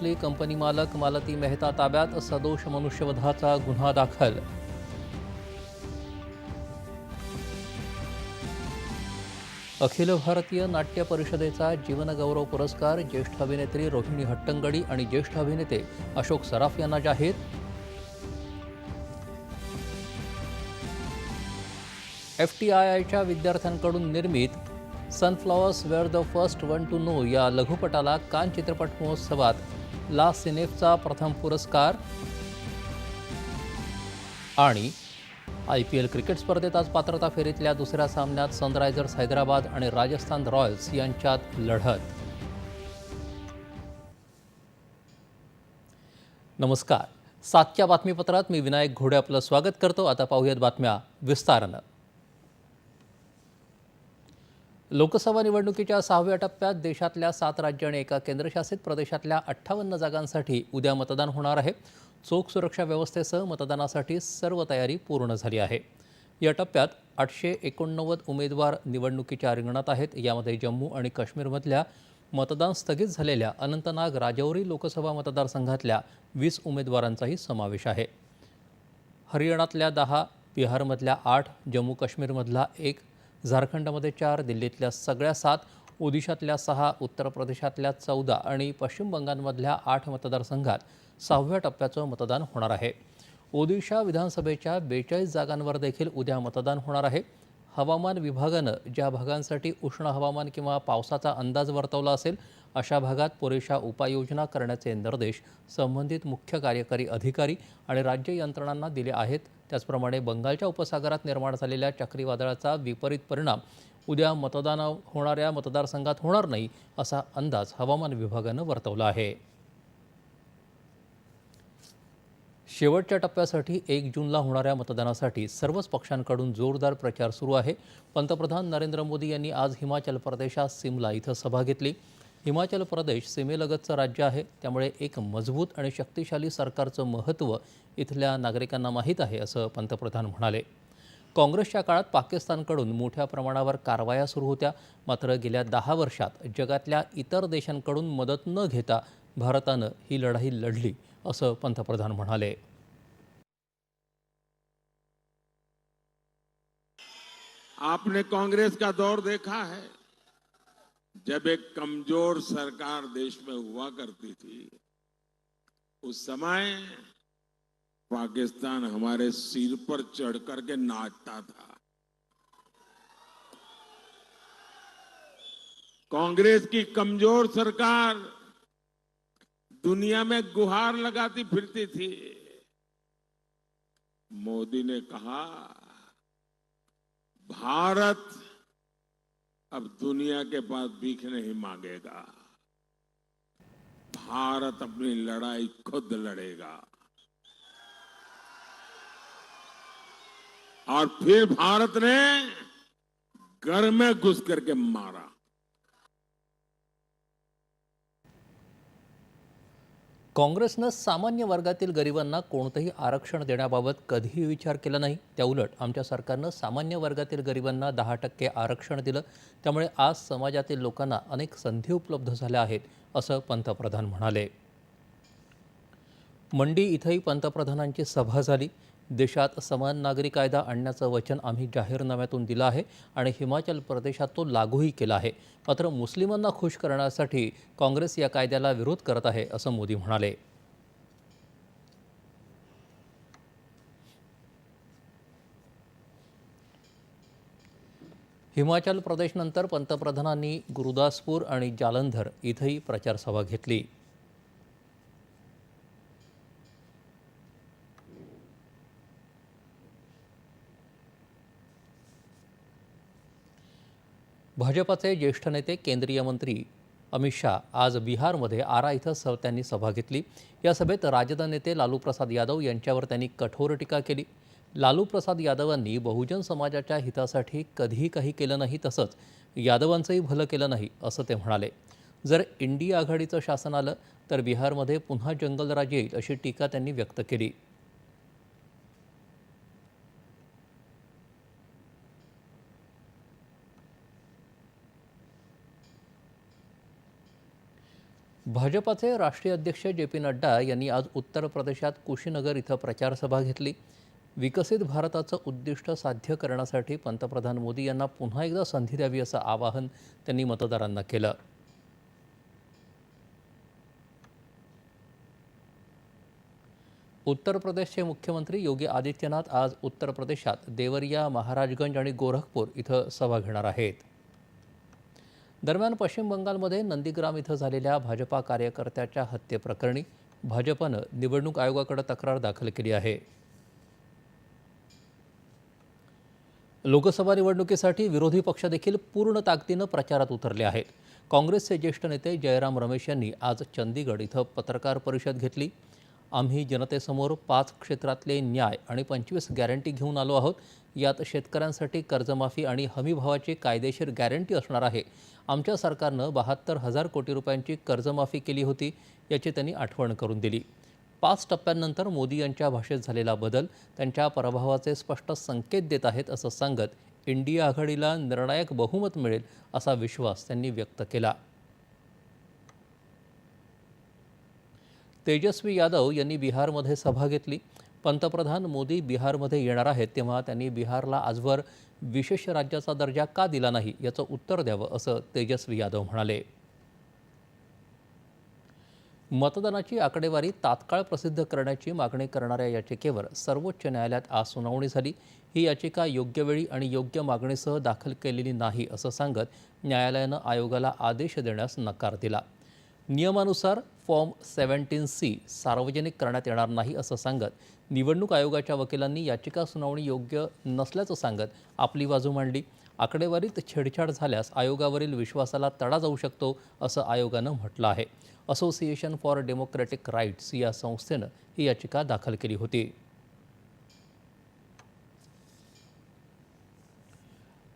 Bhosale company मालक मालती मेहता ताब्यात? सदोष मनुष्यवधाचा गुन्हा दाखल. अखिल भारतीय नाट्य परिषदेचा जीवनगौरव पुरस्कार ज्येष्ठ अभिनेत्री रोहिणी हट्टंगडी आणि ज्येष्ठ अभिनेते अशोक सराफ यांना जाहीर. एफ टी आय आयच्या विद्यार्थ्यांकडून निर्मित sunflowers were the first one to know या लघुपटाला कान चित्रपट महोत्सवात ला सिनेफचा प्रथम पुरस्कार आणि आय पी एल क्रिकेट स्पर्धेत आज पात्रता फेरीतल्या दुसऱ्या सामन्यात सनरायझर्स हैदराबाद आणि राजस्थान रॉयल्स यांच्यात लढत. नमस्कार. सातच्या बातमीपत्रात मी विनायक घोडे आपलं स्वागत करतो. आता पाहूयात बातम्या विस्तारानं. लोकसभा निवडणुकीच्या सहाव्या टप्प्यात देशातल्या सात राज्य आणि एका केंद्रशासित प्रदेशातल्या अठ्ठावन्न जागांसाठी उद्या मतदान होणार आहे. चोख सुरक्षा व्यवस्थेसह मतदानासाठी सर्व तयारी पूर्ण झाली आहे. या टप्प्यात आठशे एकोणनव्वद उमेदवार निवडणुकीच्या रिंगणात आहेत. यामध्ये जम्मू आणि काश्मीरमधल्या मतदान स्थगित झालेल्या अनंतनाग राजौरी लोकसभा मतदारसंघातल्या वीस उमेदवारांचाही समावेश आहे. हरियाणातल्या दहा बिहारमधल्या आठ जम्मू काश्मीरमधला एक झारखंडमध्ये चार दिल्लीतल्या सगळ्या सात ओदिशातल्या सहा उत्तर प्रदेशातल्या चौदा आणि पश्चिम बंगालमधल्या आठ मतदारसंघात सहाव्या टप्प्याचं मतदान होणार आहे. ओदिशा विधानसभेच्या बेचाळीस जागांवर देखील उद्या मतदान होणार आहे. हवामान विभागानं ज्या भागांसाठी उष्ण हवामान किंवा पावसाचा अंदाज वर्तवला असेल अशा भागात पुरेशा उपाययोजना करण्याचे निर्देश संबंधित मुख्य कार्यकारी अधिकारी आणि राज्य यंत्रणांना दिले आहेत. त्याचप्रमाणे बंगालच्या उपसागरात निर्माण झालेल्या चक्रीवादळाचा विपरीत परिणाम उद्या मतदान होणाऱ्या मतदारसंघात होणार नाही असा अंदाज हवामान विभागानं वर्तवला आहे. शेवटच्या टप्प्यासाठी एक जूनला होणाऱ्या मतदानासाठी सर्वच पक्षांकडून जोरदार प्रचार सुरू आहे. पंतप्रधान नरेंद्र मोदी यांनी आज हिमाचल प्रदेशात सिमला इथं सभा घेतली. हिमाचल प्रदेश सीमेलगतचं राज्य आहे. त्यामुळे एक मजबूत आणि शक्तिशाली सरकारचं महत्त्व इथल्या नागरिकांना माहीत आहे असं पंतप्रधान म्हणाले. काँग्रेसच्या काळात पाकिस्तानकडून मोठ्या प्रमाणावर कारवाया सुरू होत्या. मात्र गेल्या दहा वर्षात जगातल्या इतर देशांकडून मदत न घेता भारतानं ही लढाई लढली असं पंतप्रधान म्हणाले. आपने कांग्रेस का दौर देखा है. जब एक कमज़ोर सरकार देश में हुआ करती थी, उस समय पाकिस्तान हमारे सिर पर चढ़ करके नाचता था। कांग्रेस की कमज़ोर सरकार दुनिया में गुहार लगाती फिरती थी। मोदी ने कहा, भारत अब दुनिया के पास भीख नहीं मांगेगा। भारत अपनी लड़ाई खुद लड़ेगा। और फिर भारत ने घर में घुस करके मारा। काँग्रेसनं सामान्य वर्गातील गरिबांना कोणतंही आरक्षण देण्याबाबत कधीही विचार केला नाही. त्याउलट आमच्या सरकारनं सामान्य वर्गातील गरिबांना दहा टक्के आरक्षण दिलं. त्यामुळे आज समाजातील लोकांना अनेक संधी उपलब्ध झाल्या आहेत असं पंतप्रधान म्हणाले. मंडी इथंही पंतप्रधानांची सभा झाली. देशात समान नागरी कायदा आणण्याचं वचन आम्ही जाहीरनाम्यातून दिलं आहे आणि हिमाचल प्रदेशात तो लागूही केला आहे. मात्र मुस्लिमांना खुश करण्यासाठी काँग्रेस या कायद्याला विरोध करत आहे असं मोदी म्हणाले. हिमाचल प्रदेशनंतर पंतप्रधानांनी गुरुदासपूर आणि जालंधर इथंही प्रचारसभा घेतली. भाजपाचे ज्येष्ठ नेते केंद्रीय मंत्री अमित शहा आज बिहारमध्ये आरा इथं स त्यांनी सभा घेतली. या सभेत राजद नेते लालू प्रसाद यादव यांच्यावर त्यांनी कठोर टीका केली. लालू प्रसाद यादवांनी बहुजन समाजाच्या हितासाठी कधीही काही केलं नाही तसंच यादवांचंही भलं केलं नाही असं ते म्हणाले. जर इंडिया आघाडीचं शासन आलं तर बिहारमध्ये पुन्हा जंगलराज येईल अशी टीका त्यांनी व्यक्त केली. भाजपाचे राष्ट्रीय अध्यक्ष जे पी नड्डा यांनी आज उत्तर प्रदेशात कुशीनगर इथं प्रचारसभा घेतली. विकसित भारताचं उद्दिष्ट साध्य करण्यासाठी पंतप्रधान मोदी यांना पुन्हा एकदा संधी द्यावी असं आवाहन त्यांनी मतदारांना केलं. उत्तर प्रदेशचे मुख्यमंत्री योगी आदित्यनाथ आज उत्तर प्रदेशात देवरिया महाराजगंज आणि गोरखपूर इथं सभा घेणार आहेत. दरम्यान पश्चिम बंगालमध्ये नंदीग्राम इथं झालेल्या भाजपा कार्यकर्त्याच्या हत्येप्रकरणी भाजपनं निवडणूक आयोगाकडे तक्रार दाखल केली आहे. लोकसभा निवडणुकीसाठी विरोधी पक्ष देखील पूर्ण ताकदीनं प्रचारात उतरले आहेत. काँग्रेसचे ज्येष्ठ नेते जयराम रमेश यांनी आज चंदीगड इथं पत्रकार परिषद घेतली. आम्ही जनतेसमोर पाच क्षेत्रातले न्याय आणि पंचवीस गॅरंटी घेऊन आलो आहोत. यात शेतकऱ्यांसाठी कर्जमाफी आणि हमीभावाची कायदेशीर गॅरंटी असणार आहे. आमच्या सरकारनं बहात्तर हजार कोटी रुपयांची कर्जमाफी केली होती याची त्यांनी आठवण करून दिली. पाच टप्प्यांनंतर मोदी यांच्या भाषेत झालेला बदल त्यांच्या पराभवाचे स्पष्ट संकेत देत आहेत असं सांगत इंडिया आघाडीला निर्णायक बहुमत मिळेल असा विश्वास त्यांनी व्यक्त केला. तेजस्वी यादव यांनी बिहारमध्ये सभा घेतली. पंतप्रधान मोदी बिहारमध्ये येणार आहेत तेव्हा त्यांनी बिहारला आजवर विशेष राज्याचा दर्जा का दिला नाही याचं उत्तर द्यावं असं तेजस्वी यादव म्हणाले. मतदानाची आकडेवारी तात्काळ प्रसिद्ध करण्याची मागणी करणाऱ्या याचिकेवर सर्वोच्च न्यायालयात आज सुनावणी झाली. ही याचिका योग्य वेळी आणि योग्य मागणीसह दाखल केलेली नाही असं सांगत न्यायालयानं आयोगाला आदेश देण्यास नकार दिला. नियमानुसार फॉर्म सेव्हन्टीन सी सार्वजनिक करण्यात येणार नाही असं सांगत. निवडणूक आयोगाच्या वकिलांनी याचिका सुनावणी योग्य नसल्याचं सांगत आपली बाजू मांडली. आकडेवारीत छेडछाड झाल्यास आयोगावरील विश्वासाला तडा जाऊ शकतो असं आयोगानं म्हटलं आहे. असोसिएशन फॉर डेमोक्रॅटिक राईट्स या संस्थेनं ही याचिका दाखल केली होती.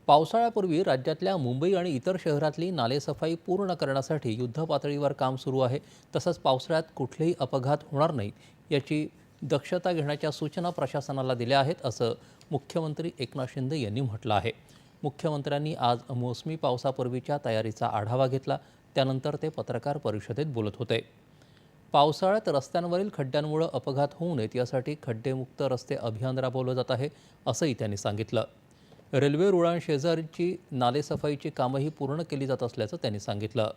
पावसाळ्यापूर्वी राज्यातल्या मुंबई आणि इतर शहरातली नालेसफाई पूर्ण करण्यासाठी युद्धपातळीवर काम सुरू आहे. तसंच पावसाळ्यात कुठलेही अपघात होणार नाहीत याची दक्षता घेण्याच्या सूचना प्रशासनाला दिल्या आहेत असं मुख्यमंत्री एकनाथ शिंदे यांनी म्हटलं आहे. मुख्यमंत्र्यांनी आज मोसमी पावसापूर्वीच्या तयारीचा आढावा घेतला. त्यानंतर ते पत्रकार परिषदेत बोलत होते. पावसाळ्यात रस्त्यांवरील खड्ड्यांमुळे अपघात होऊ नयेत यासाठी खड्डेमुक्त रस्ते अभियान राबवलं जात आहे असंही त्यांनी सांगितलं. रेल्वे रुळांशेजारची नालेसफाईची कामंही पूर्ण केली जात असल्याचं त्यांनी सांगितलं.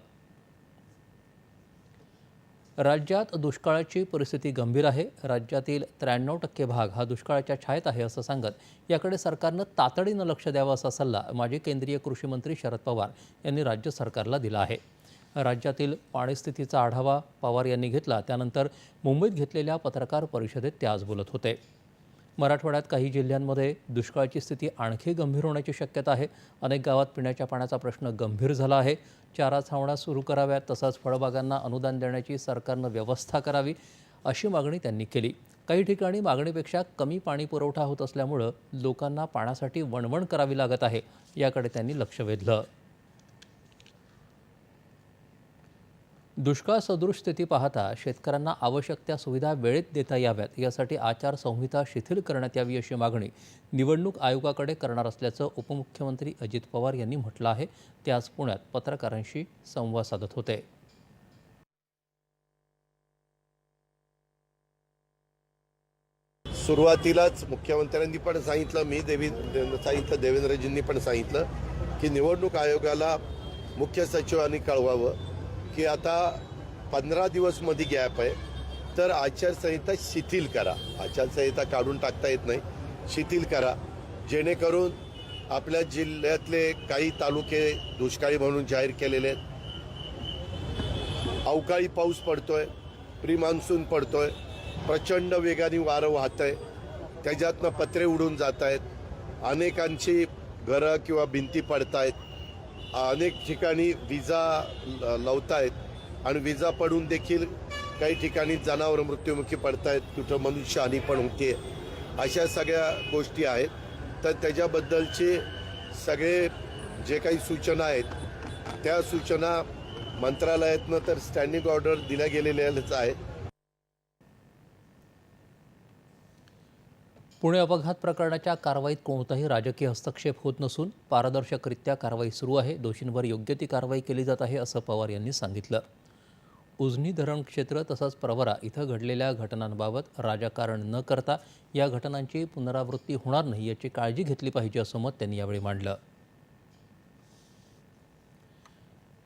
राज्यात दुष्काळाची परिस्थिती गंभीर आहे. राज्यातील त्र्याण्णव टक्के भाग हा दुष्काळाच्या छायेत आहे असं सांगत याकडे सरकारनं तातडीनं लक्ष द्यावं असा सल्ला माजी केंद्रीय कृषी मंत्री शरद पवार यांनी राज्य सरकारला दिला आहे. राज्यातील पाणीस्थितीचा आढावा पवार यांनी घेतला. त्यानंतर मुंबईत घेतलेल्या पत्रकार परिषदेत ते आज बोलत होते. मराठवाड्यात काही जिल्ह्यांमध्ये दुष्काळाची स्थिती आणखी गंभीर होण्याची शक्यता आहे. अनेक गावात पिण्याच्या पाण्याचा प्रश्न गंभीर झाला आहे. चारा छावण्या सुरू कराव्यात तसंच फळबागांना अनुदान देण्याची सरकारनं व्यवस्था करावी अशी मागणी त्यांनी केली. काही ठिकाणी मागणीपेक्षा कमी पाणी पुरवठा होत असल्यामुळं लोकांना पाण्यासाठी वणवण करावी लागत आहे याकडे त्यांनी लक्ष वेधलं. दुष्काळ सदृश स्थिती पाहता शेतकऱ्यांना आवश्यक त्या सुविधा वेळेत देता याव्यात. यासाठी आचारसंहिता शिथिल करण्यात यावी अशी मागणी निवडणूक आयोगाकडे करणार असल्याचं उपमुख्यमंत्री अजित पवार यांनी म्हटलं आहे. ते आज पुण्यात पत्रकारांशी संवाद साधत होते. सुरुवातीलाच मुख्यमंत्र्यांनी पण सांगितलं मी देवी सांगितलं देवेंद्रजींनी पण सांगितलं की निवडणूक आयोगाला मुख्य सचिवांनी कळवावं. की आता पंधरा दिवसमध्ये गॅप आहे तर आचारसंहिता शिथिल करा. आचारसंहिता काढून टाकता येत नाही शिथिल करा. जेणेकरून आपल्या जिल्ह्यातले काही तालुके दुष्काळी म्हणून जाहीर केलेले आहेत. अवकाळी पाऊस पडतोय प्री मान्सून पडतोय प्रचंड वेगाने वारं वाहत आहे त्याच्यातनं पत्रे उडून जात आहेत अनेकांची घरं किंवा भिंती पडतायत. अनेक ठिकाणी विजा ल- लावतायत आणि विजा पडून देखील काही ठिकाणी जनावर मृत्युमुखी पडतायत कुठं मनुष्यहानी पण होते अशा सगळ्या गोष्टी आहेत. तर त्याच्याबद्दलचे सगळे जे काही सूचना आहेत त्या सूचना मंत्रालयातनं तर स्टँडिंग ऑर्डर दिल्या गेलेल्याच आहेत. पुणे अपघात प्रकरणाच्या कारवाईत कोणताही राजकीय हस्तक्षेप होत नसून पारदर्शकरित्या कारवाई सुरू आहे. दोषींवर योग्य ती कारवाई केली जात आहे असं पवार यांनी सांगितलं. उजनी धरण क्षेत्र तसंच प्रवरा इथं घडलेल्या घटनांबाबत राजकारण न करता या घटनांची पुनरावृत्ती होणार नाही याची काळजी घेतली पाहिजे असं मत त्यांनी यावेळी मांडलं.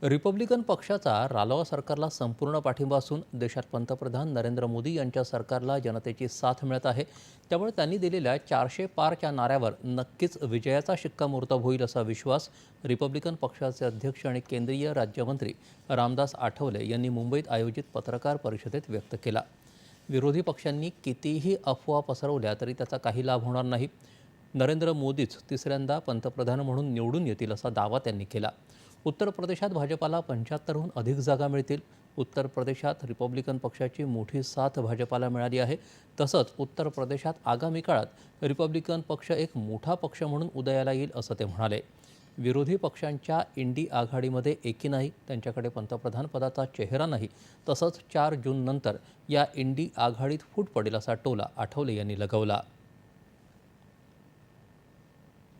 रिपब्लिकन पक्षाचा रालोआ सरकारला संपूर्ण पाठिंबा असून देशात पंतप्रधान नरेंद्र मोदी यांच्या सरकारला जनतेची साथ मिळत आहे. त्यामुळे त्यांनी दिलेल्या चारशे पारच्या नाऱ्यावर नक्कीच विजयाचा शिक्कामोर्तब होईल असा विश्वास रिपब्लिकन पक्षाचे अध्यक्ष आणि केंद्रीय राज्यमंत्री रामदास आठवले यांनी मुंबईत आयोजित पत्रकार परिषदेत व्यक्त केला. विरोधी पक्षांनी कितीही अफवा पसरवल्या तरी त्याचा काही लाभ होणार नाही. नरेंद्र मोदीच तिसऱ्यांदा पंतप्रधान म्हणून निवडून येतील असा दावा त्यांनी केला. उत्तर प्रदेशात भाजपाला पंच्याहत्तरहून अधिक जागा मिळतील. उत्तर प्रदेशात रिपब्लिकन पक्षाची मोठी साथ भाजपाला मिळाली आहे. तसंच उत्तर प्रदेशात आगामी काळात रिपब्लिकन पक्ष एक मोठा पक्ष म्हणून उदयाला येईल असं ते म्हणाले. विरोधी पक्षांच्या इंडी आघाडीमध्ये एकी नाही त्यांच्याकडे पंतप्रधान पदाचा चेहरा नाही. तसंच चार जूननंतर या इंडी आघाडीत फूट पडेल असा टोला आठवले यांनी लगवला.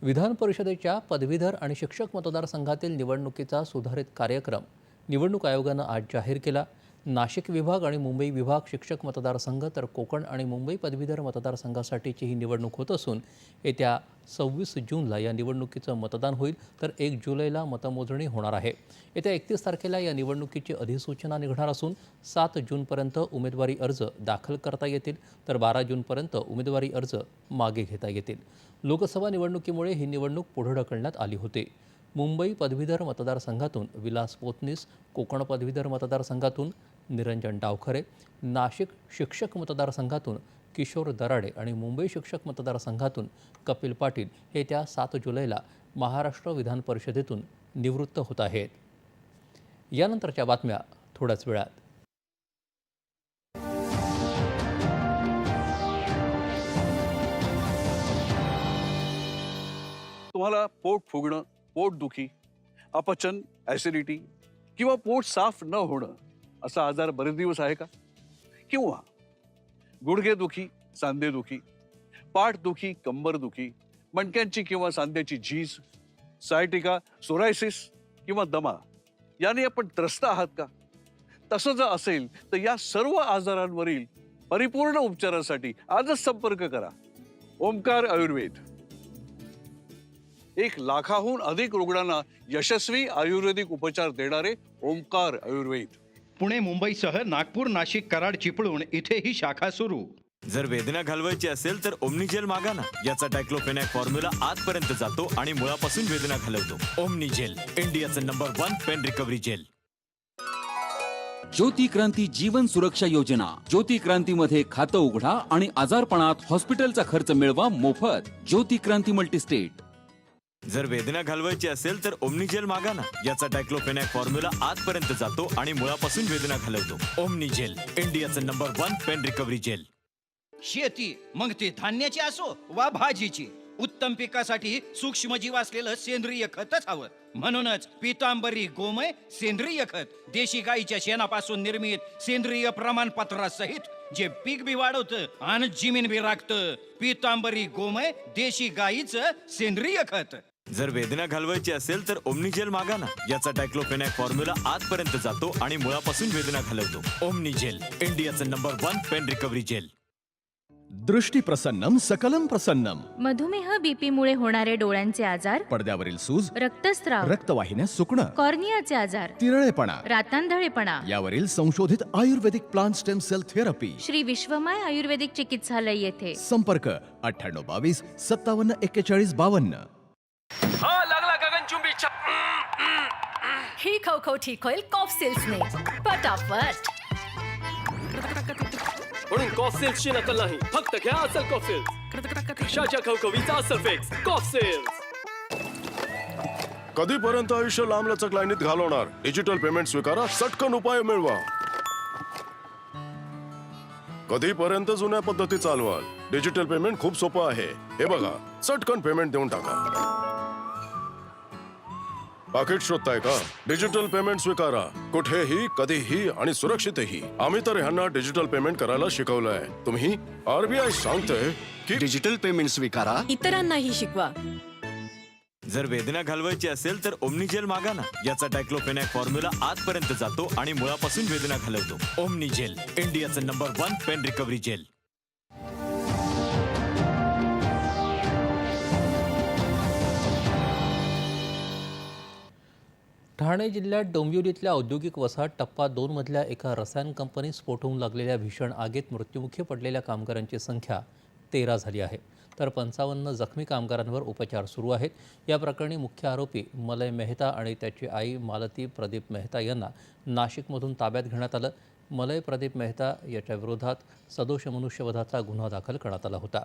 विधान परिषदेच्या पदवीधर आणि शिक्षक मतदारसंघातील निवडणुकीचा सुधारित कार्यक्रम निवडणूक आयोगानं आज जाहीर केला. नाशिक विभाग आणि मुंबई विभाग शिक्षक मतदारसंघ तर कोकण आणि मुंबई पदवीधर मतदारसंघासाठीची ही निवडणूक होत असून येत्या सव्वीस जूनला या निवडणुकीचं मतदान होईल तर एक जुलैला मतमोजणी होणार आहे. येत्या एकतीस तारखेला या निवडणुकीची अधिसूचना निघणार असून सात जूनपर्यंत उमेदवारी अर्ज दाखल करता येतील तर बारा जूनपर्यंत उमेदवारी अर्ज मागे घेता येतील. लोकसभा निवडणुकीमुळे ही निवडणूक पुढे ढकलण्यात आली होती. मुंबई पदवीधर मतदारसंघातून विलास पोतनीस कोकण पदवीधर मतदारसंघातून निरंजन डावखरे नाशिक शिक्षक मतदारसंघातून किशोर दराडे आणि मुंबई शिक्षक मतदारसंघातून कपिल पाटील हे त्या सात जुलैला महाराष्ट्र विधान परिषदेतून निवृत्त होत आहेत. यानंतरच्या बातम्या थोड्याच वेळात. तुम्हाला पोट फुगणं पोटदुखी अपचन ॲसिडिटी किंवा पोट साफ न होणं असा आजार बरेच दिवस आहे का? किंवा गुडघेदुखी सांधेदुखी पाठदुखी कंबरदुखी मणक्यांची किंवा सांध्याची झीज सायटिका सोरायसिस किंवा दमा याने आपण त्रस्त आहात का? तसं जर असेल तर या सर्व आजारांवरील परिपूर्ण उपचारासाठी आजच संपर्क करा. ओमकार आयुर्वेद. एक लाखाहून अधिक रुग्णांना यशस्वी आयुर्वेदिक उपचार देणारे ओंकार आयुर्वेद. पुणे मुंबईसह नागपूर नाशिक कराड चिपळूण इथे ही शाखा सुरू. जर वेदना घालवायची असेल तर ओमनीजेल मागा ना. याचा डायक्लोफेनॅक फॉर्म्युला आतपर्यंत जातो आणि मुळापासून वेदना घालवतो. ओमनीजेल इंडियाचं number one pain recovery gel. Jyoti Kranti जीवन सुरक्षा योजना. ज्योती क्रांतीमध्ये खातं उघडा आणि आजारपणात हॉस्पिटलचा खर्च मिळवा मोफत. ज्योती क्रांती मल्टीस्टेट जर वेदना घालवायची असेल तर ओमनिजेल मागा ना. याचा डायक्लोफेनॅक फॉर्म्युला आतपर्यंत जातो आणि मुळापासून वेदना घालवतो. ओमनिजेल इंडियाचं number one pain recovery gel शेती मग ते धान्याची असो वा भाजीची. उत्तम पिकासाठी सूक्ष्म जीव असलेलं सेंद्रिय खतच हवं. म्हणूनच पितांबरी गोमय सेंद्रिय खत. देशी गाईच्या शेणापासून निर्मित सेंद्रिय प्रमाणपत्रासहित जे पीक बी वाढवतं आणि जमीन बी राखतं पितांबरी गोमय देशी गाईचं सेंद्रिय खत. जर वेदना घालवायची असेल तर ओमनीजेल मागा ना. याचा डायक्लोफेनॅक फॉर्म्युला आतपर्यंत जातो आणि मुळापासून वेदना घालवतो. ओमनीजेल इंडियाचं number one pain recovery gel. दृष्टी प्रसन्नम सकलम प्रसन्नम. मधुमेह बीपी मुळे होणारे डोळ्यांचे आजार. पडद्यावरील सूज. रक्तस्राव. रक्तवाहिन्या सुकणं. कॉर्नियाचे आजार. तिरळेपणा. रातांधळेपणा. यावरील संशोधित आयुर्वेदिक plant stem cell therapy Shri Vishwamay आयुर्वेदिक चिकित्सालय येथे. संपर्क अठ्ठ्याण्णव बावीस सत्तावन्न एक्केचाळीस बावन्न. ही खवखव ठीक होईल कॉफ सिल्सने पटापट. म्हणून कॉफ सेल्सची नकल नाही. फक्त घ्या असल कॉफ सेल्स कशाच्या खवखवीचा असल फिक्स कॉफ सेल्स कधीपर्यंत आयुष्य लांबलचक लाईनीत घालवणार? डिजिटल पेमेंट स्वीकारा सटकन उपाय मिळवा. कधीपर्यंत जुन्या पद्धती चालवाल? डिजिटल पेमेंट खूप सोपं आहे. हे बघा चटकन पेमेंट देऊन टाका. पाकिट शोधताय का डिजिटल पेमेंट स्वीकारा. कुठेही कधीही आणि सुरक्षितही. आम्ही तर ह्यांना डिजिटल पेमेंट करायला शिकवलंय. तुम्ही आरबीआय सांगतंय की डिजिटल पेमेंट स्वीकारा. इतरांनाही शिकवा. जर वेदना घालवायची असेल तर ओमनीजेल मागा ना. याचा डायक्लोफेनॅक फॉर्म्युला आतपर्यंत जातो आणि मुळापासून वेदना घालवतो. ओमनीजेल इंडियाचं number one pain recovery gel. Thane जिल्ह्यात डोंबिवलीतल्या औद्योगिक वसाहत टप्पा दोनमधल्या एका रसायन कंपनीत स्फोट होऊन लागलेल्या भीषण आगीत मृत्युमुखी पडलेल्या कामगारांची संख्या तेरा झाली आहे. तर पंचावन्न जखमी कामगारांवर उपचार सुरू आहेत. या प्रकरणी मुख्य आरोपी मलय मेहता आणि त्याची आई मालती प्रदीप मेहता यांना नाशिकमधून ताब्यात घेण्यात आलं. मलय प्रदीप मेहता याच्या विरोधात सदोष मनुष्यवधाचा गुन्हा दाखल करण्यात आला होता.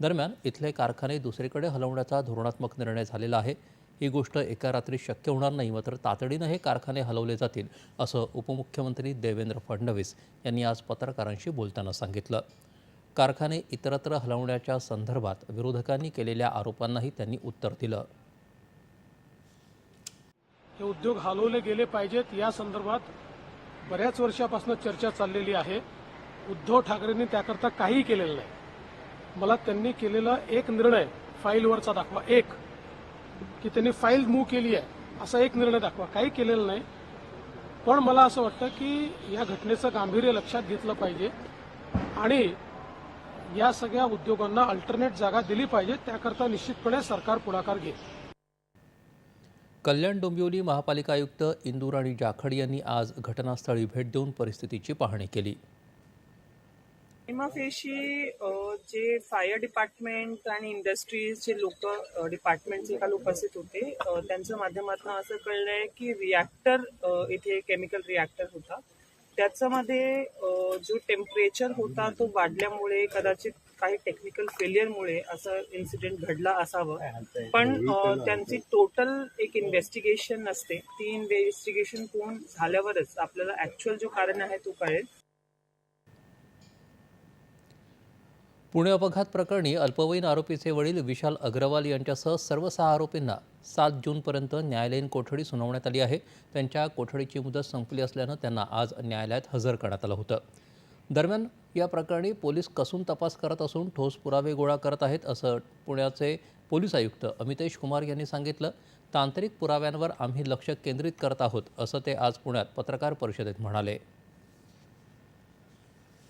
दरम्यान इथले कारखाने दुसरीकडे हलवण्याचा धोरणात्मक निर्णय झालेला आहे. ही गोष्ट एका रात्री शक्य होणार नाही मात्र तातडीनं हे कारखाने हलवले जातील असं उपमुख्यमंत्री देवेंद्र फडणवीस यांनी आज पत्रकारांशी बोलताना सांगितलं. कारखाने इतरत्र हलवण्याच्या संदर्भात विरोधकांनी केलेल्या आरोपांनाही त्यांनी उत्तर दिलं. हे उद्योग हलवले गेले पाहिजेत या संदर्भात बऱ्याच वर्षापासून चर्चा चाललेली आहे. उद्धव ठाकरेंनी त्याकरता काहीही केलेलं नाही. मला त्यांनी केलेला एक निर्णय फाईलवरचा दाखवा एक. की त्यांनी फाईल मूव्ह केली आहे असा एक निर्णय दाखवा. काही केलेलं नाही. पण मला असं वाटतं की या घटनेचं गांभीर्य लक्षात घेतलं पाहिजे आणि या सगळ्या उद्योगांना अल्टरनेट जागा दिली पाहिजे त्याकरता निश्चितपणे सरकार पुढाकार घेईल. कल्याण डोंबिवली महापालिका आयुक्त इंदूर आणि जाखड यांनी आज घटनास्थळी भेट देऊन परिस्थितीची पाहणी केली. फेशी जे फायर डिपार्टमेंट आणि इंडस्ट्रीजचे लोक डिपार्टमेंटचे काल उपस्थित होते त्यांच्या माध्यमातून असं कळलंय की रिॲक्टर इथे केमिकल रिॲक्टर होता. त्याच्यामध्ये जो टेम्परेचर होता तो वाढल्यामुळे कदाचित काही टेक्निकल फेलियरमुळे असं इन्सिडेंट घडला असावं. पण त्यांची टोटल एक इन्व्हेस्टिगेशन असते ती इन्व्हेस्टिगेशन पूर्ण झाल्यावरच आपल्याला ऍक्च्युअल जो कारण आहे तो कळेल. पुणे अपघात प्रकरणी अल्पवयीन आरोपीचे वडील विशाल अग्रवाल यांच्यासह सर्व सहा आरोपींना सात जूनपर्यंत न्यायालयीन कोठडी सुनावण्यात आली आहे. त्यांच्या कोठडीची मुदत संपली असल्यानं त्यांना आज न्यायालयात हजर करण्यात आलं होतं. दरम्यान या प्रकरणी पोलीस कसून तपास करत असून ठोस पुरावे गोळा करत आहेत असं पुण्याचे पोलीस आयुक्त अमितेश कुमार यांनी सांगितलं. तांत्रिक पुराव्यांवर आम्ही लक्ष केंद्रित करत आहोत असं ते आज पुण्यात पत्रकार परिषदेत म्हणाले.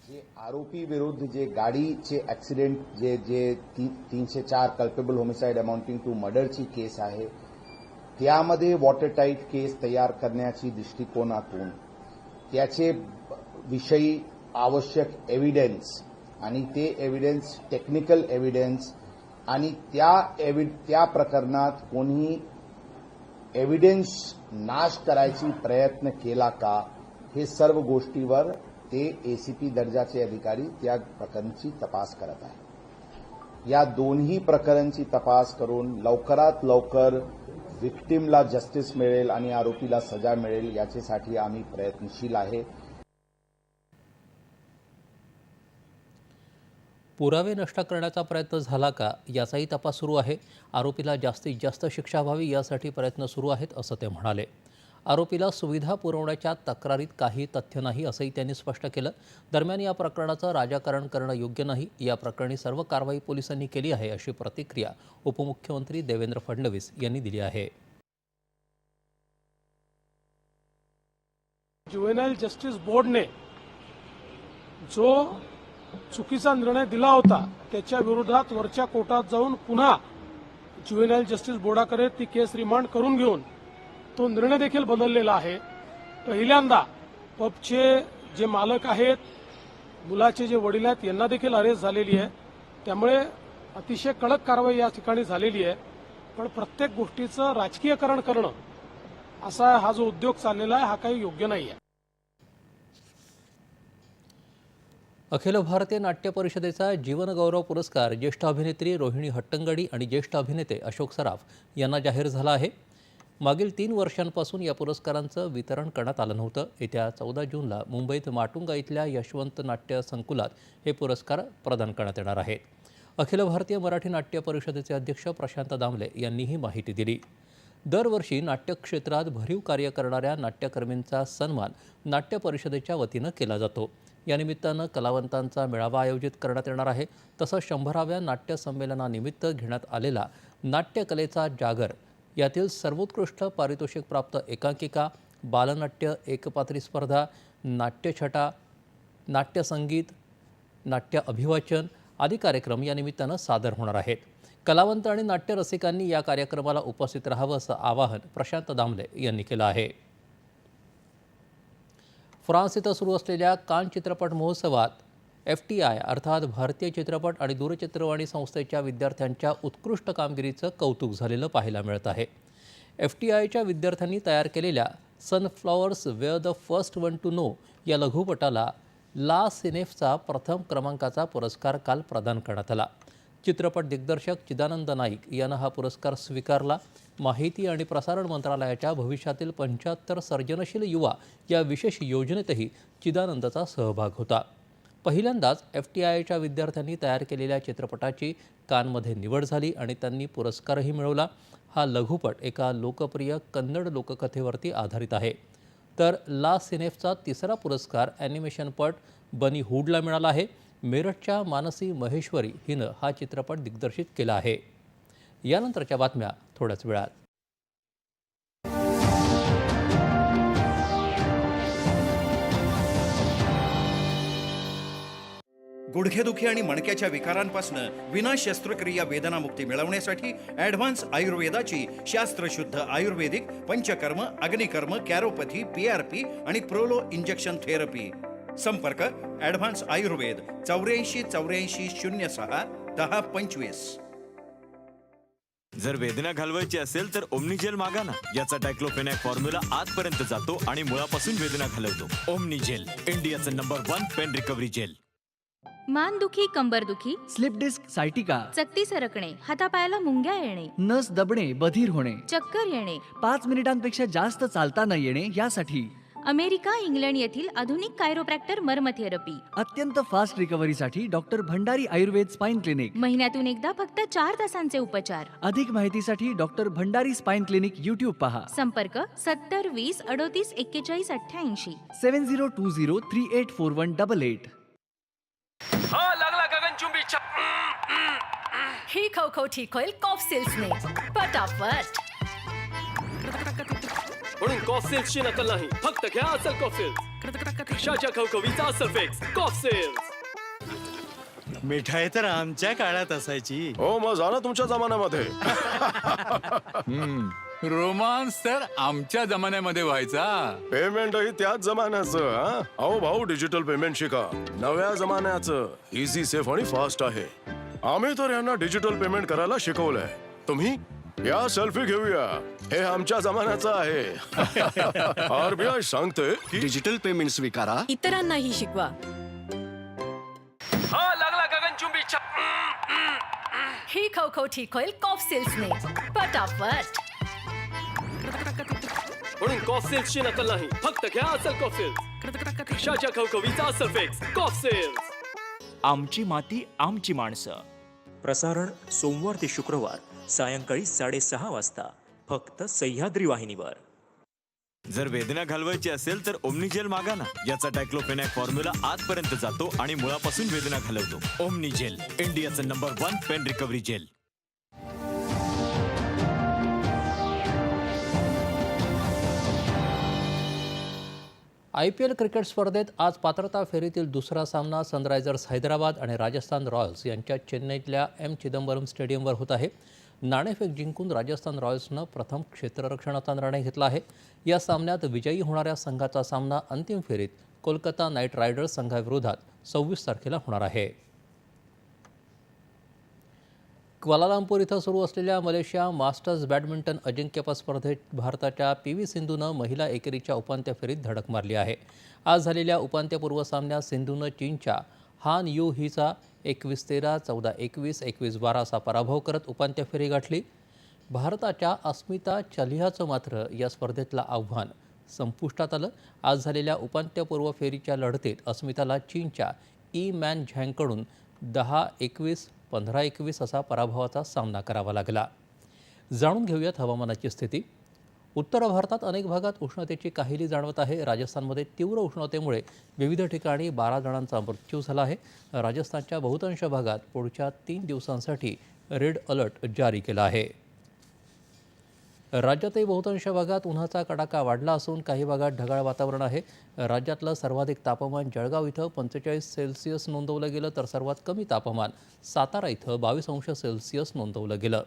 जे आरोपी विरुद्ध जे गाडीचे ऍक्सिडेंट जे जे ती तीनशे चार कल्पेबल होमिसाइड अमाउंटिंग टू मर्डरची केस आहे त्यामध्ये वॉटर टाईट केस तयार करण्याची दृष्टिकोनातून त्याचे विषयी आवश्यक एव्हिडन्स आणि ते एव्हिडन्स टेक्निकल एव्हिडन्स आणि त्या एव्हि त्या प्रकरणात कोणी एव्हिडन्स नाश करायची प्रयत्न केला का हे सर्व गोष्टीवर ते एसीपी दर्जाचे अधिकारी त्या प्रकरणची तपास करत आहे या दोन्ही प्रकरणची तपास करून लवकरात लवकर विक्टीमला जस्टिस मिळेल आणि आरोपीला सजा मिळेल याच्यासाठी आम्ही प्रयत्नशील आहे. पुरावे नष्ट करण्याचा प्रयत्न झाला का याचाही तपास सुरू आहे. आरोपीला जास्तीत जास्त शिक्षा व्हावी यासाठी प्रयत्न सुरू आहेत असं ते म्हणाले. आरोपीला सुविधा पुरवण्याच्या तक्रारीत काही तथ्य नाही असंही त्यांनी स्पष्ट केलं. दरम्यान या प्रकरणाचं राजकारण करणं योग्य नाही. या प्रकरणी सर्व कारवाई पोलिसांनी केली आहे अशी प्रतिक्रिया उपमुख्यमंत्री देवेंद्र फडणवीस यांनी दिली आहे. ज्युएनाईल जस्टिस बोर्डने जो चुकीचा निर्णय दिला होता त्याच्या विरोधात वरच्या कोर्टात जाऊन पुन्हा ज्युएनाईल जस्टिस बोर्डाकडे ती केस रिमांड करून घेऊन तो निर्णय देखील बदललेला आहे. पहिल्यांदा पबचे जे मालक आहेत मुलाचे जे वडील आहेत यांना देखील अरेस्ट झालेली आहे. त्यामुळे अतिशय कडक कारवाई या ठिकाणी झालेली आहे. पण प्रत्येक गोष्टीचं राजकीयकरण करणं असा हा जो उद्योग चाललेला आहे हा काही योग्य नाही आहे. अखिल भारतीय नाट्य परिषदेचा जीवनगौरव पुरस्कार ज्येष्ठ अभिनेत्री रोहिणी हट्टंगडी आणि ज्येष्ठ अभिनेते अशोक सराफ यांना जाहीर झाला आहे. मागील तीन वर्षांपासून या पुरस्कारांचं वितरण करण्यात आलं नव्हतं. येत्या चौदा जूनला मुंबईत माटुंगा इथल्या यशवंत नाट्य संकुलात हे पुरस्कार प्रदान करण्यात येणार आहेत. अखिल भारतीय मराठी नाट्य परिषदेचे अध्यक्ष प्रशांत दामले यांनी ही माहिती दिली. दरवर्षी नाट्यक्षेत्रात भरीव कार्य करणाऱ्या नाट्यकर्मींचा सन्मान नाट्य परिषदेच्या वतीनं केला जातो. या निमित्तानं कलावंतांचा मेळावा आयोजित करण्यात येणार आहे. तसंच शंभराव्या नाट्य संमेलनानिमित्त घेण्यात आलेला नाट्यकलेचा जागर यातील सर्वोत्कृष्ट पारितोषिक प्राप्त एकांकिका बालनाट्य एकपात्री स्पर्धा नाट्यछटा नाट्यसंगीत नाट्य अभिवाचन आदी कार्यक्रम या निमित्तानं सादर होणार आहेत. कलावंत आणि नाट्यरसिकांनी या कार्यक्रमाला उपस्थित राहावं असं आवाहन प्रशांत दामले यांनी केलं आहे. फ्रान्स इथं सुरू असलेल्या कान चित्रपट महोत्सवात एफ टी आय अर्थात भारतीय चित्रपट आणि दूरचित्रवाणी संस्थेच्या विद्यार्थ्यांच्या उत्कृष्ट कामगिरीचं कौतुक झालेलं पाहायला मिळत आहे. एफ टी आयच्या विद्यार्थ्यांनी तयार केलेल्या sunflowers were the first one to know या लघुपटाला ला सिनेफचा प्रथम क्रमांकाचा पुरस्कार काल प्रदान करण्यात आला. चित्रपट दिग्दर्शक चिदानंद नाईक यानं हा पुरस्कार स्वीकारला. माहिती आणि प्रसारण मंत्रालयाच्या भविष्यातील पंच्याहत्तर सर्जनशील युवा या विशेष योजनेतही चिदानंदचा सहभाग होता. पहिल्यांदाच एफ टी आयच्या विद्यार्थ्यांनी तयार केलेल्या चित्रपटाची कानमध्ये निवड झाली आणि त्यांनी पुरस्कारही मिळवला. हा लघुपट एका लोकप्रिय कन्नड लोककथेवरती आधारित आहे. तर ला सिनेफचा तिसरा पुरस्कार ॲनिमेशनपट बनी हुडला मिळाला आहे. मेरठच्या मानसी महेश्वरी हिनं हा चित्रपट दिग्दर्शित केला आहे. यानंतरच्या बातम्या थोड्याच वेळात. गुडघेदुखी आणि मणक्याच्या विकारांपासून विना शस्त्रक्रिया वेदनामुक्ती मिळवण्यासाठी ॲडव्हान्स आयुर्वेदाची शास्त्रशुद्ध आयुर्वेदिक पंचकर्म अग्निकर्म कॅरोपॅथी पीआरपी आणि प्रोलो इंजेक्शन थेरपी. संपर्क ॲडव्हान्स आयुर्वेद चौऱ्याऐंशी चौऱ्याऐंशी शून्य सहा दहा पंचवीस. जर वेदना घालवायची असेल तर ओमनिजेल मागा ना. याचा डायक्लोफेनॅक फॉर्म्युला आतपर्यंत जातो आणि मुळापासून वेदना घालवतो. ओमनिजेल इंडियाचं number one pain recovery gel मानदुखी कंबरदुखी स्लिप डिस्क सायटिका चकती सरकणे हातापायाला मुंग्या येणे नस दबणे बधीर होणे चक्कर येणे. पाच मिनिटांपेक्षा जास्त चालता न येणे यासाठी. अमेरिका इंग्लंड येथील आधुनिक कायरोप्रॅक्टर मर्मथेरपी अत्यंत fast रिकव्हरीसाठी doctor Bhandari Ayurveda spine clinic महिन्यातून एकदा फक्त चार तासांचे उपचार. अधिक माहितीसाठी doctor Bhandari spine clinic YouTube पहा. संपर्क सत्तर वीस अडोतीस एक्केचाळीस अठ्ठ्याऐंशी. Seven zero two zero three eight four one double eight. हा लागला गगनचुंबी ही ठीक होईल कॉफ सिल्सने पटापट. म्हणून कॉफ सिल्सची नकल नाही. फक्त घ्या असल कॉफ सिल्स कशाच्या खवखवीचा असल फिक्स कॉफ सिल्स मिठाई तर आमच्या काळात असायची. हो मग झालं तुमच्या जमान्यामध्ये. रोमांस तर आमच्या जमान्यामध्ये व्हायचा. पेमेंटही त्याच जमान्याचं हा? अहो भाऊ डिजिटल पेमेंट शिका. नव्या जमान्याचं इझी सेफ आणि फास्ट आहे. आम्ही तर यांना डिजिटल पेमेंट करायला शिकवलंय. तुम्ही या सेल्फी घेऊया. हे आमच्या जमान्याचं आहे. आरबीआय सांगते की डिजिटल पेमेंट स्वीकारा. इतरांनाही शिकवा. हा लागला गगनचुंबी ही खो खो ठीक होईल कॉफ सिल्सने पटापट. म्हणून कॉफ सिल्सची नकल नाही. फक्त घ्या असल कॉफ सिल्स कशाच्या खवखवीचा असल फिक्स कॉफ सिल्स आमची माती आमची माणसं. प्रसारण सोमवार ते शुक्रवार सायंकाळी साडेसहा वाजता फक्त सह्याद्री वाहिनीवर. जर वेदना घालवायची असेल तर ओमनीजेल मागा ना. याचा डायक्लोफेनॅक फॉर्म्युला आतपर्यंत जातो आणि मुळापासून वेदना घालवतो. ओमनीजेल इंडियाचं number one pain recovery gel. I P L cricket स्पर्धेत आज पात्रता फेरीतील दुसरा सामना सनरायझर्स हैदराबाद आणि राजस्थान रॉयल्स यांच्या चेन्नईतल्या एम चिदंबरम स्टेडियमवर होत आहे. नाणेफेक जिंकून राजस्थान रॉयल्सनं प्रथम क्षेत्ररक्षणाचा निर्णय घेतला आहे. या सामन्यात विजयी होणाऱ्या संघाचा सामना अंतिम फेरीत कोलकाता नाईट रायडर्स संघाविरोधात सव्वीस तारखेला होणार आहे. क्वालालंपूर इथं सुरू असलेल्या मलेशिया मास्टर्स बॅडमिंटन अजिंक्यपद स्पर्धेत भारताच्या पी व्ही सिंधूनं महिला एकेरीच्या उपांत्य फेरीत धडक मारली आहे. आज झालेल्या उपांत्यपूर्व सामन्यात सिंधूनं चीनच्या हान यू हीचा एकवीस तेरा चौदा एकवीस एकवीस बारा असा पराभव करत उपांत्य फेरी गाठली. भारताच्या अस्मिता चलिहाचं मात्र या स्पर्धेतलं आव्हान संपुष्टात आलं. आज झालेल्या उपांत्यपूर्व फेरीच्या लढतीत अस्मिताला चीनच्या ई मॅन झँगकडून दहा एकवीस पंधरा एकवीस असा पराभवाचा सामना करावा लागला. जाणून घेऊयात हवामानाची स्थिती. उत्तर भारतात अनेक भागात उष्णतेची काहिली जाणवत आहे. राजस्थानमध्ये तीव्र उष्णतेमुळे विविध ठिकाणी बारा जणांचा मृत्यू झाला आहे. राजस्थानच्या बहुतांश भागात पुढच्या तीन दिवसांसाठी रेड अलर्ट जारी केला आहे. राज्यातही बहुतांश भागात उन्हाचा कडाका वाढला असून काही भागात ढगाळ वातावरण आहे. राज्यातलं सर्वाधिक तापमान जळगाव इथं पंचेचाळीस सेल्सिअस नोंदवलं गेलं तर सर्वात कमी तापमान सातारा इथं बावीस अंश सेल्सिअस नोंदवलं गेलं.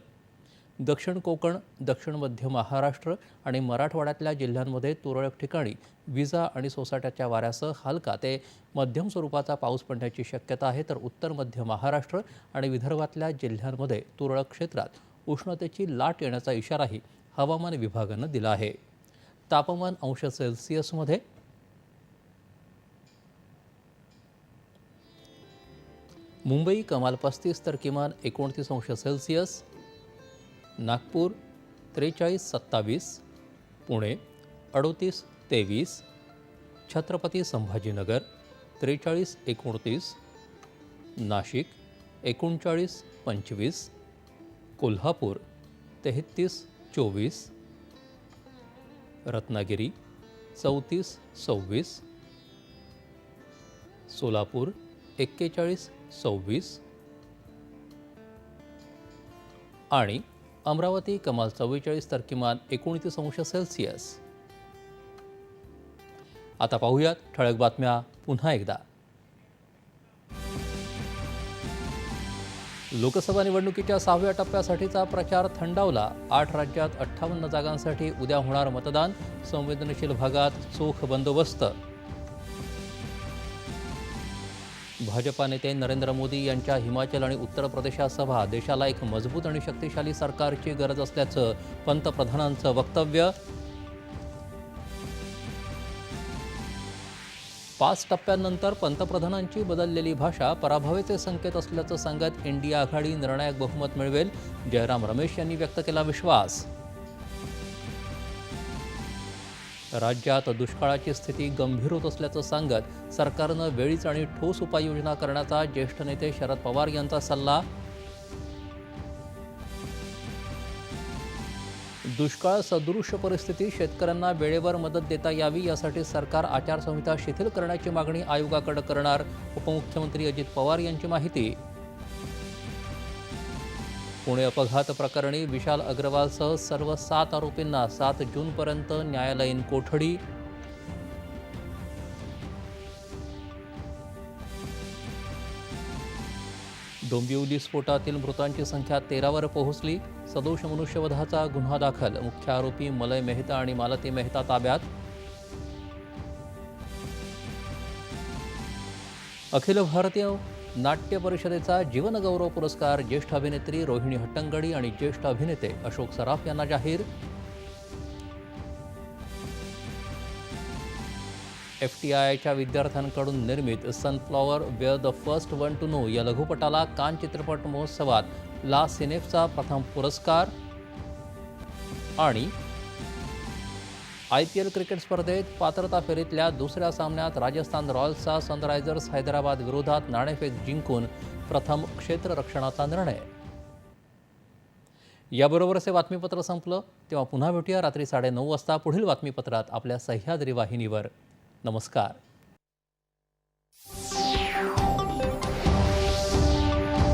दक्षिण कोकण दक्षिण मध्य महाराष्ट्र आणि मराठवाड्यातल्या जिल्ह्यांमध्ये तुरळक ठिकाणी विजा आणि सोसाट्याच्या वाऱ्यासह हलका ते मध्यम स्वरूपाचा पाऊस पडण्याची शक्यता आहे तर उत्तर मध्य महाराष्ट्र आणि विदर्भातल्या जिल्ह्यांमध्ये तुरळक क्षेत्रात उष्णतेची लाट येण्याचा इशाराही हवामान विभागानं दिला आहे. तापमान अंश सेल्सिअसमध्ये मुंबई कमाल पस्तीस तर किमान एकोणतीस अंश सेल्सिअस नागपूर त्रेचाळीस सत्तावीस पुणे अडोतीस तेवीस छत्रपती संभाजीनगर त्रेचाळीस एकोणतीस नाशिक एकोणचाळीस पंचवीस कोल्हापूर तेहत्तीस चोवीस. रत्नागिरी चौतीस सव्वीस. सोलापूर एक्केचाळीस सव्वीस. आणि अमरावती कमाल चव्वेचाळीस तर किमान एकोणतीस अंश सेल्सिअस. आता पाहूयात ठळक बातम्या पुन्हा एकदा. लोकसभा निवडणुकीच्या सहाव्या टप्प्यासाठीचा प्रचार थंडावला. आठ राज्यात अठ्ठावन्न जागांसाठी उद्या होणार मतदान. संवेदनशील भागात चोख बंदोबस्त. भाजपा नेते नरेंद्र मोदी यांच्या हिमाचल आणि उत्तर प्रदेशात सभा. देशाला एक मजबूत आणि शक्तिशाली सरकारची गरज असल्याचं पंतप्रधानांचं वक्तव्य. पाच टप्प्यांनंतर पंतप्रधानांची बदललेली भाषा पराभवेचे संकेत असल्याचं सांगत इंडिया आघाडी निर्णायक बहुमत मिळवेल जयराम रमेश यांनी व्यक्त केला विश्वास. राज्यात दुष्काळाची स्थिती गंभीर होत असल्याचं सांगत सरकारनं वेळीच आणि ठोस उपाययोजना करण्याचा ज्येष्ठ नेते शरद पवार यांचा सल्ला दुष्काळ सदृश परिस्थिती शेतकऱ्यांना वेळेवर मदत देता यावी यासाठी सरकार आचारसंहिता शिथिल करण्याची मागणी आयोगाकडे करणार. उपमुख्यमंत्री अजित पवार यांची माहिती. पुणे अपघात प्रकरणी विशाल अग्रवालसह सर्व सात आरोपींना सात जूनपर्यंत न्यायालयीन कोठडी डोंबिवली स्फोटातील मृतांची संख्या तेरावर पोहोचली. सदोष मनुष्यवधाचा गुन्हा दाखल. मुख्य आरोपी मलय मेहता आणि मालती मेहता ताब्यात. अखिल भारतीय नाट्य परिषदेचा जीवनगौरव पुरस्कार ज्येष्ठ अभिनेत्री रोहिणी हट्टंगडी आणि ज्येष्ठ अभिनेते अशोक सराफ यांना जाहीर. एफ टी आयच्या विद्यार्थ्यांकडून निर्मित sunflower were the first one to know या लघुपटाला कान चित्रपट महोत्सवात ला सिनेफचा प्रथम पुरस्कार आणि आय पी एल क्रिकेट स्पर्धेत पात्रता फेरीतल्या दुसऱ्या सामन्यात राजस्थान रॉयल्सचा सनरायझर्स हैदराबाद विरोधात नाणेफेक जिंकून प्रथम क्षेत्ररक्षणाचा निर्णय. याबरोबरच हे बातमीपत्र संपलं. तेव्हा पुन्हा भेटूया. रात्री साडेनऊ वाजता पुढील बातमीपत्रात आपल्या सह्याद्री वाहिनीवर. नमस्कार.